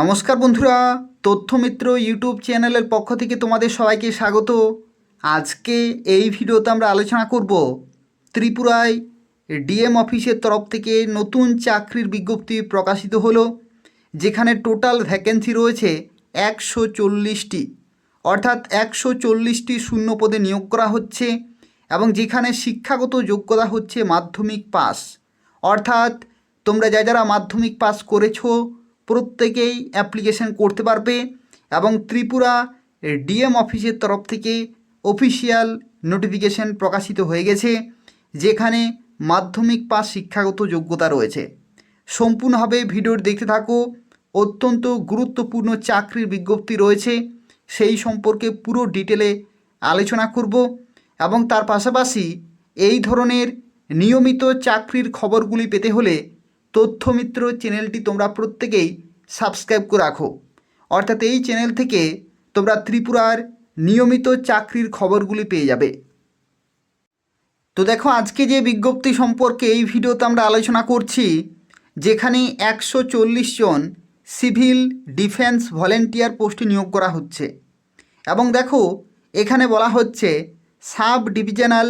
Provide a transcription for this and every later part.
নমস্কার বন্ধুরা, তথ্যমিত্র ইউটিউব চ্যানেলের পক্ষ থেকে তোমাদের সবাইকে স্বাগত। আজকে এই ভিডিওতে আমরা আলোচনা করব ত্রিপুরায় ডিএম অফিসের তরফ থেকে নতুন চাকরির বিজ্ঞপ্তি প্রকাশিত হলো, যেখানে টোটাল ভ্যাকেন্সি রয়েছে একশো চল্লিশটি। অর্থাৎ একশো চল্লিশটি শূন্য পদে নিয়োগ করা হচ্ছে এবং যেখানে শিক্ষাগত যোগ্যতা হচ্ছে মাধ্যমিক পাস। অর্থাৎ তোমরা যা যারা মাধ্যমিক পাস করেছ প্রত্যেকেই অ্যাপ্লিকেশন করতে পারবে এবং ত্রিপুরা ডিএম অফিসের তরফ থেকে অফিসিয়াল নোটিফিকেশন প্রকাশিত হয়ে গেছে, যেখানে মাধ্যমিক পাস শিক্ষাগত যোগ্যতা রয়েছে। সম্পূর্ণভাবে ভিডিওর দেখতে থাকো। অত্যন্ত গুরুত্বপূর্ণ চাকরির বিজ্ঞপ্তি রয়েছে। সেই সম্পর্কে পুরো ডিটেলে আলোচনা করব এবং তার পাশাপাশি এই ধরনের নিয়মিত চাকরির খবরগুলি পেতে হলে তথ্যমিত্র চ্যানেলটি তোমরা প্রত্যেকেই সাবস্ক্রাইব করে রাখো। অর্থাৎ এই চ্যানেল থেকে তোমরা ত্রিপুরার নিয়মিত চাকরির খবরগুলি পেয়ে যাবে। তো দেখো, আজকে যে বিজ্ঞপ্তি সম্পর্কে এই ভিডিওতে আমরা আলোচনা করছি, যেখানে একশো চল্লিশ জন সিভিল ডিফেন্স ভলেন্টিয়ার পোস্টে নিয়োগ করা হচ্ছে। এবং দেখো, এখানে বলা হচ্ছে, sub divisional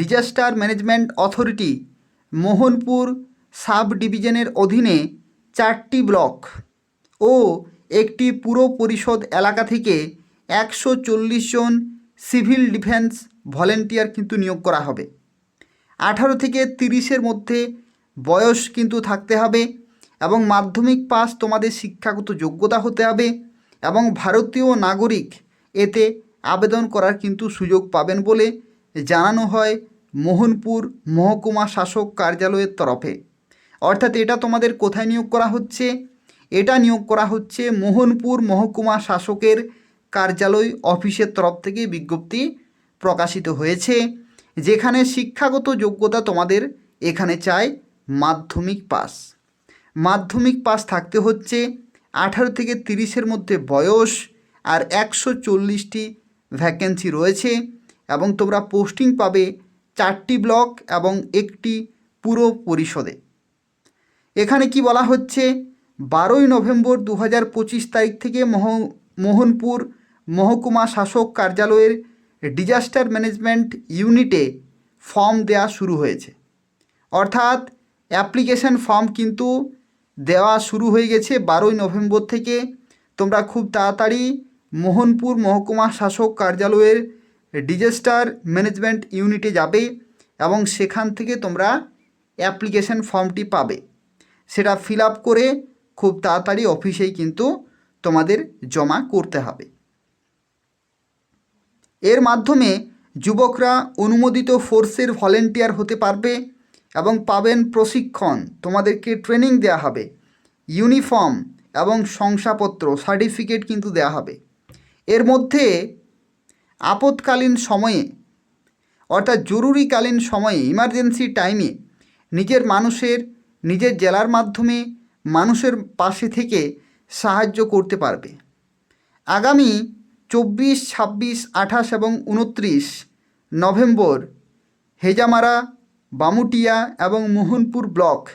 disaster management authority, Mohanpur sub ডিভিশনের অধীনে চারটি ব্লক ও একটি পুর পরিষদ এলাকা থেকে একশো চল্লিশ জন সিভিল ডিফেন্স ভলেন্টিয়ার কিন্তু নিয়োগ করা হবে। আঠারো থেকে তিরিশের মধ্যে বয়স কিন্তু থাকতে হবে এবং মাধ্যমিক পাস তোমাদের শিক্ষাগত যোগ্যতা হতে হবে এবং ভারতীয় নাগরিক এতে আবেদন করার কিন্তু সুযোগ পাবেন বলে জানানো হয় মোহনপুর মহকুমা শাসক কার্যালয়ের তরফে। অর্থাৎ এটা তোমাদের কোথায় নিয়োগ করা হচ্ছে? এটা নিয়োগ করা হচ্ছে মোহনপুর মহকুমা শাসকের কার্যালয় অফিসের তরফ থেকে বিজ্ঞপ্তি প্রকাশিত হয়েছে, যেখানে শিক্ষাগত যোগ্যতা তোমাদের এখানে চাই মাধ্যমিক পাস। মাধ্যমিক পাস থাকতে হচ্ছে আঠারো থেকে তিরিশের মধ্যে বয়স আর একশো চল্লিশটি ভ্যাকেন্সি রয়েছে এবং তোমরা পোস্টিং পাবে চারটি ব্লক এবং একটি পুরো পরিষদে এখানে কি বলা হচ্ছে? বারোই নভেম্বর দু হাজার পঁচিশ তারিখ থেকে মোহ, মোহনপুর মহকুমা শাসক কার্যালয়ের ডিজাস্টার ম্যানেজমেন্ট ইউনিটে ফর্ম দেওয়া শুরু হয়েছে। অর্থাৎ অ্যাপ্লিকেশন ফর্ম কিন্তু দেওয়া শুরু হয়ে গেছে বারোই নভেম্বর থেকে। তোমরা খুব তাড়াতাড়ি মোহনপুর মহকুমা শাসক কার্যালয়ের ডিজাস্টার ম্যানেজমেন্ট ইউনিটে যাবে এবং সেখান থেকে তোমরা অ্যাপ্লিকেশন ফর্মটি পাবে। সেটা ফিল করে খুব তাড়াতাড়ি অফিসেই কিন্তু তোমাদের জমা করতে হবে। এর মাধ্যমে যুবকরা অনুমোদিত ফোর্সের ভলেন্টিয়ার হতে পারবে এবং পাবেন প্রশিক্ষণ, তোমাদেরকে ট্রেনিং দেওয়া হবে, ইউনিফর্ম এবং শংসাপত্র, সার্টিফিকেট কিন্তু দেওয়া হবে। এর মধ্যে আপৎকালীন সময়ে, অর্থাৎ জরুরিকালীন সময়ে, ইমার্জেন্সি টাইমে, নিজের মানুষের নিজের জেলার মাধ্যমে মানুষের পাশে থেকে সাহায্য করতে পারবে। আগামী চব্বিশ, ছাব্বিশ, আঠাশ এবং উনত্রিশ নভেম্বর হেজামারা, বামুটিয়া এবং মোহনপুর ব্লক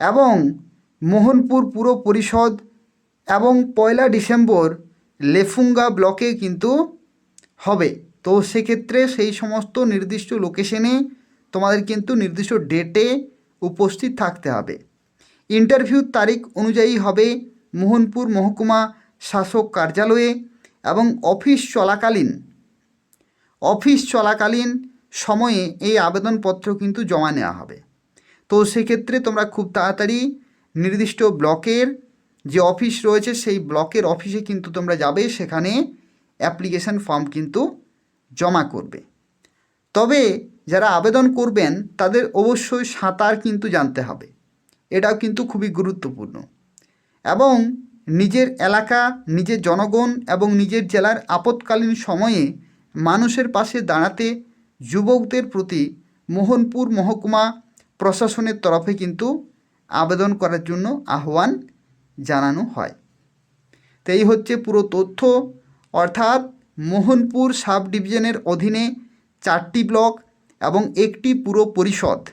এবং মোহনপুর পুর পরিষদ এবং পয়লা ডিসেম্বর লেফুঙ্গা ব্লকে কিন্তু হবে। তো সেক্ষেত্রে সেই সমস্ত নির্দিষ্ট লোকেশনে তোমাদের কিন্তু নির্দিষ্ট ডেটে উপস্থিত থাকতে হবে। ইন্টারভিউর তারিখ অনুযায়ী হবে মোহনপুর মহকুমা শাসক কার্যালয়ে এবং অফিস চলাকালীন। অফিস চলাকালীন সময়ে এই আবেদনপত্র কিন্তু জমা নেওয়া হবে। তো সেক্ষেত্রে তোমরা খুব তাড়াতাড়ি নির্দিষ্ট ব্লকের যে অফিস রয়েছে সেই ব্লকের অফিসে কিন্তু তোমরা যাবে, সেখানে অ্যাপ্লিকেশান ফর্ম কিন্তু জমা করবে। তবে যারা আবেদন করবেন, তাদের অবশ্যই সাঁতার কিন্তু জানতে হবে। এটাও কিন্তু খুবই গুরুত্বপূর্ণ। এবং নিজের এলাকা, নিজের জনগণ এবং নিজের জেলার আপৎকালীন সময়ে মানুষের পাশে দাঁড়াতে যুবকদের প্রতি মোহনপুর মহকুমা প্রশাসনের তরফে কিন্তু আবেদন করার জন্য আহ্বান জানানো হয়। তো এই হচ্ছে পুরো তথ্য। অর্থাৎ মোহনপুর সাব ডিভিশনের অধীনে চারটি ব্লক এবং একটি পুরো পরিষদ।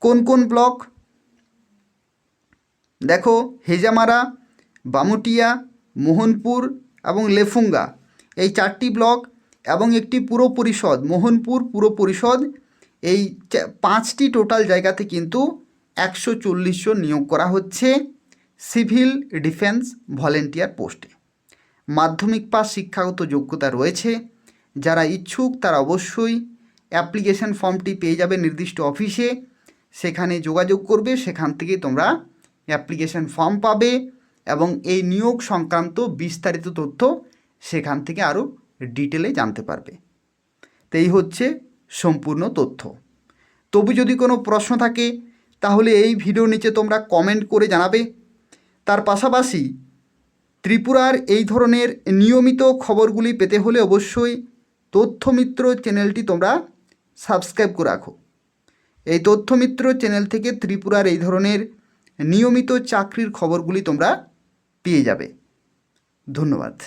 কোন কোন ব্লক? দেখো, হেজামারা, বামুটিয়া, মোহনপুর এবং লেফুঙ্গা। এই চারটি ব্লক এবং একটি পুর পরিষদ, মোহনপুর পুর পরিষদ। এই পাঁচটি টোটাল জায়গাতে কিন্তু একশো চল্লিশ নিয়োগ করা হচ্ছে সিভিল ডিফেন্স ভলেন্টিয়ার পোস্টে। মাধ্যমিক পাস শিক্ষাগত যোগ্যতা রয়েছে। যারা ইচ্ছুক তারা অবশ্যই অ্যাপ্লিকেশন ফর্মটি পেয়ে যাবে নির্দিষ্ট অফিসে। সেখানে যোগাযোগ করবে, সেখান থেকে তোমরা অ্যাপ্লিকেশন ফর্ম পাবে এবং এই নিয়োগ সংক্রান্ত বিস্তারিত তথ্য সেখান থেকে আরও ডিটেলে জানতে পারবে। তো এই হচ্ছে সম্পূর্ণ তথ্য। তবু যদি কোনো প্রশ্ন থাকে, তাহলে এই ভিডিও নিচে তোমরা কমেন্ট করে জানাবে। তার পাশাপাশি ত্রিপুরার এই ধরনের নিয়মিত খবরগুলি পেতে হলে অবশ্যই তথ্যমিত্র চ্যানেলটি তোমরা সাবস্ক্রাইব করে রাখো। এই তথ্যমিত্র চ্যানেল থেকে ত্রিপুরার এই ধরনের নিয়মিত চাকরির খবরগুলি তোমরা পেয়ে যাবে। ধন্যবাদ।